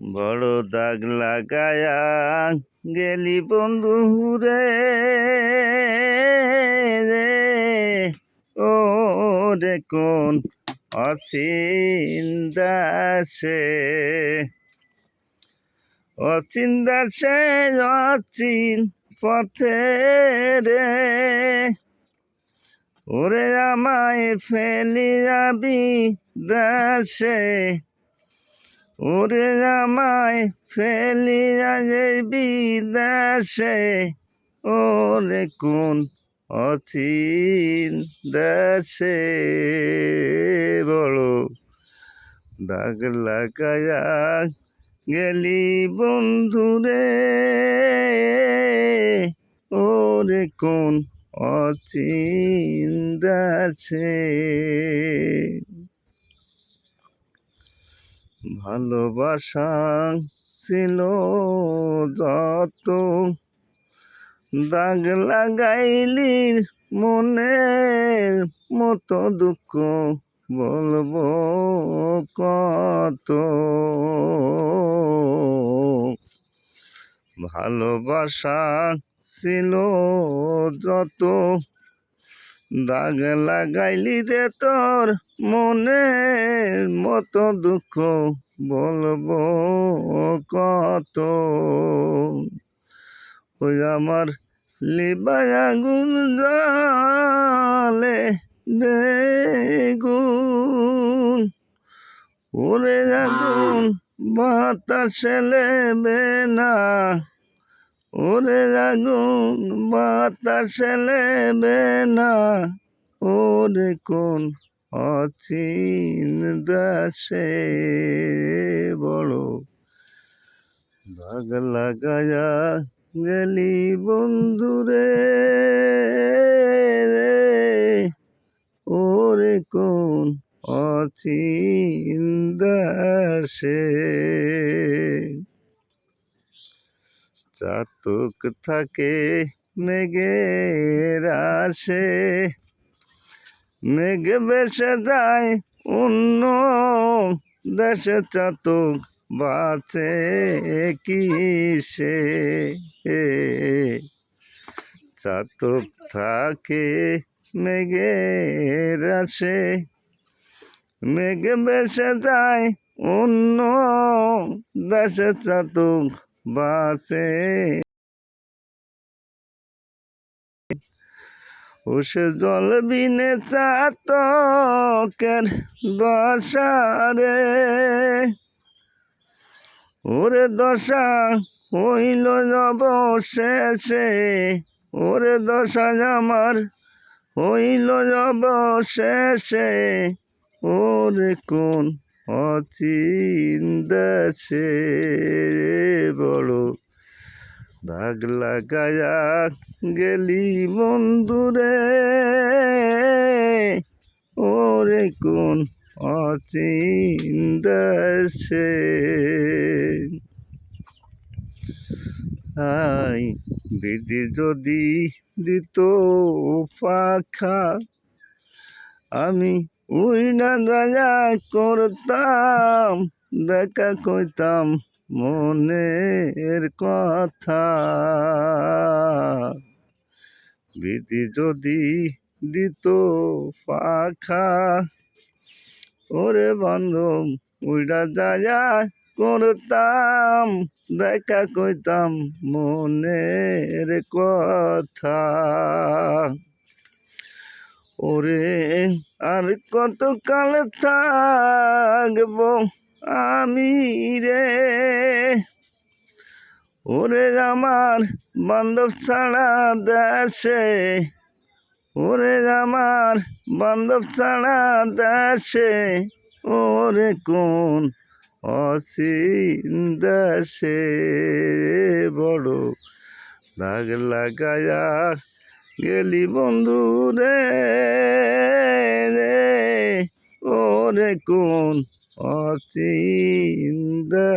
বড় দাগ লাগায়া গেলি বন্ধু রে রে। ও রে কোন অচিন দাসে অচিন দাসে অচিন পথে রে। ওরে আমায় ফেলি যাবি দাসে ওরে আমায় ফেলি যাবি দাসে ওরে কোন অচিন দাসে বড় দাগ লাগায়া গেলি বন্ধুরে ওরে কোন অচিন দাসে ভালোবাসা ছিল যত। দাগ লাগাইলি মনের মতো দুঃখ বলব কত। ভালোবাসা ছিল যত দাগ লাগাইলি রে তোর মনের মতো দুঃখ, বলব কত? ওই আমার লিবায় আগুন জলে বেগুন, ওরে আগুন বাতাসে লেবে না। ওরে আগুন বাতাসে না। ওরে কোন অচিন দাসে বড় দাগ লাগায়া গেলি বন্ধুরে ওরে কোন অচিন দাসে চাতক থাকে মেঘের আসে মেঘ বেসে যায় অন্য দেশে, চাতক বাঁচে কিসে? চাতক থাকে মেঘের আসে মেঘ বেসে যায় অন্য দেশে, চাতক বাসে। ওসে জল বিনে চাতকের দশারে। ওরে দশা হইল অবশেষে, ওরে দশা আমার হইল অবশেষে। ওরে কোন অচিন দেশে বড়। দাগ লাগায়া গেলি বন্ধুরে। ওরে কোন অচিন দেশে আই দিদি যদি দিত পাখা, আমি উই না দয়া করতাম, দেখা কইতাম মনের কথা। বিধি যদি দিত পাখা, ওরে বান্ধব উইডা দয়া করতাম, দেখা কইতাম মনের কথা। ওরে, আর কত কাল থাকব আমি রে? ওরে, আমার বান্ধব ছাড়া দেশে, ওরে, আমার বান্ধব ছাড়া দেশে, ওরে, কোন অসীন দেশে বড় দাগ লাগায়া গেলি বন্ধু রে রে। ওরে কোন অচিন্দে